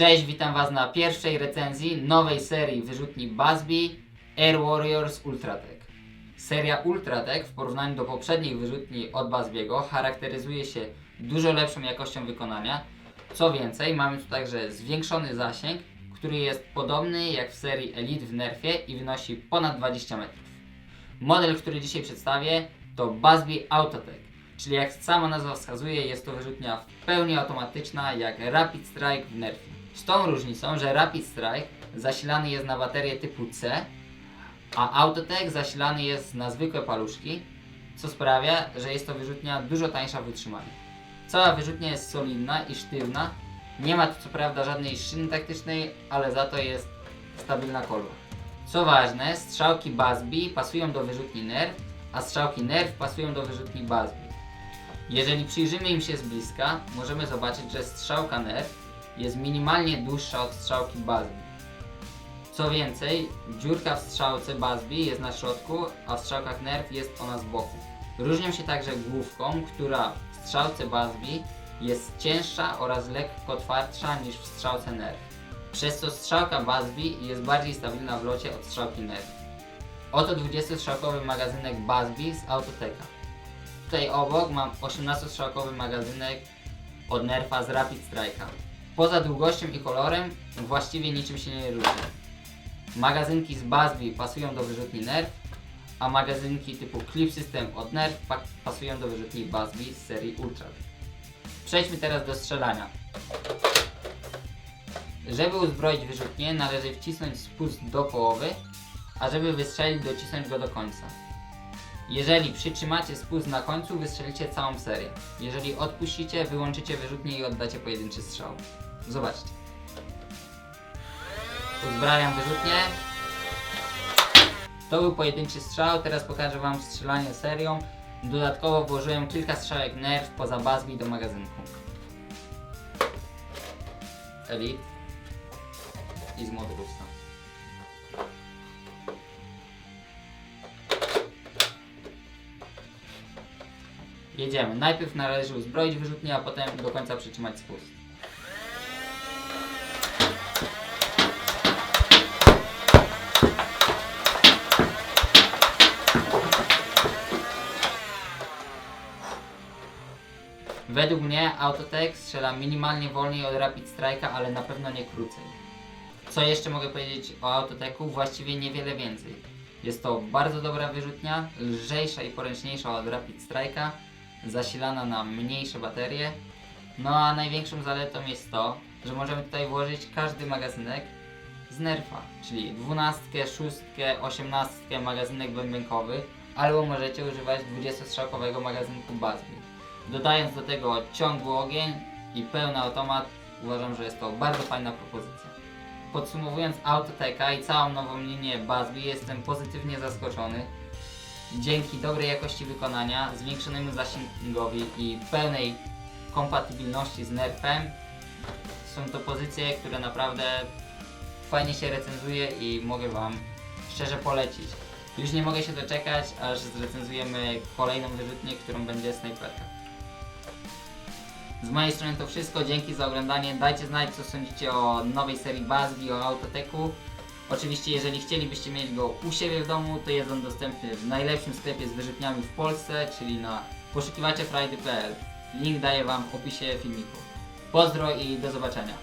Cześć, witam Was na pierwszej recenzji nowej serii wyrzutni Busby Air Warriors Ultratech. Seria Ultratech w porównaniu do poprzednich wyrzutni od Busby'ego charakteryzuje się dużo lepszą jakością wykonania. Co więcej, mamy tu także zwiększony zasięg, który jest podobny jak w serii Elite w Nerfie i wynosi ponad 20 metrów. Model, który dzisiaj przedstawię to Busby Autotech, czyli jak sama nazwa wskazuje jest to wyrzutnia w pełni automatyczna jak Rapid Strike w Nerfie. Z tą różnicą, że Rapid Strike zasilany jest na baterię typu C, a Autotech zasilany jest na zwykłe paluszki, co sprawia, że jest to wyrzutnia dużo tańsza w utrzymaniu. Cała wyrzutnia jest solidna i sztywna, nie ma tu co prawda żadnej szyny taktycznej, ale za to jest stabilna kolba. Co ważne, strzałki Busby pasują do wyrzutni Nerf, a strzałki Nerf pasują do wyrzutni Busby. Jeżeli przyjrzymy im się z bliska, możemy zobaczyć, że strzałka Nerf jest minimalnie dłuższa od strzałki Busby. Co więcej, dziurka w strzałce Busby jest na środku, a w strzałkach Nerf jest ona z boku. Różnią się także główką, która w strzałce Busby jest cięższa oraz lekko twardsza niż w strzałce Nerf. Przez co strzałka Busby jest bardziej stabilna w locie od strzałki Nerf. Oto 20-strzałkowy magazynek Busby z Autoteka. Tutaj obok mam 18-strzałkowy magazynek od Nerfa z Rapid Strike'a. Poza długością i kolorem właściwie niczym się nie różni. Magazynki z Busby pasują do wyrzutni Nerf, a magazynki typu Clip System od Nerf pa- pasują do wyrzutni Busby z serii Ultra. Przejdźmy teraz do strzelania. Żeby uzbroić wyrzutnię należy wcisnąć spust do połowy, a żeby wystrzelić docisnąć go do końca. Jeżeli przytrzymacie spust na końcu, wystrzelicie całą serię. Jeżeli odpuścicie, wyłączycie wyrzutnię i oddacie pojedynczy strzał. Zobaczcie. Uzbrajam wyrzutnię. To był pojedynczy strzał, teraz pokażę Wam strzelanie serią. Dodatkowo włożyłem kilka strzałek Nerf poza bazmi do magazynku. Elite i z. Jedziemy. Najpierw należy uzbroić wyrzutnię, a potem do końca przytrzymać spust. Według mnie Autotech strzela minimalnie wolniej od Rapid Strike'a, ale na pewno nie krócej. Co jeszcze mogę powiedzieć o Autotechu? Właściwie niewiele więcej. Jest to bardzo dobra wyrzutnia, lżejsza i poręczniejsza od Rapid Strike'a, zasilana na mniejsze baterie. No a największą zaletą jest to, że możemy tutaj włożyć każdy magazynek z Nerfa, czyli 12, 6, 18 magazynek bębenkowy, albo możecie używać 20-strzałkowego magazynku Busby. Dodając do tego ciągły ogień i pełny automat, uważam, że jest to bardzo fajna propozycja. Podsumowując Autoteka i całą nową linię Busby, jestem pozytywnie zaskoczony. Dzięki dobrej jakości wykonania, zwiększonemu zasięgowi i pełnej kompatybilności z Nerfem są to pozycje, które naprawdę fajnie się recenzuje i mogę Wam szczerze polecić. Już nie mogę się doczekać, aż zrecenzujemy kolejną wyrzutnię, którą będzie snajperka. Z mojej strony to wszystko, dzięki za oglądanie. Dajcie znać co sądzicie o nowej serii Bazgi, o Autoteku. Oczywiście jeżeli chcielibyście mieć go u siebie w domu, to jest on dostępny w najlepszym sklepie z wyrzutniami w Polsce, czyli na poszukiwaczefrajdy.pl. Link daję Wam w opisie filmiku. Pozdro i do zobaczenia.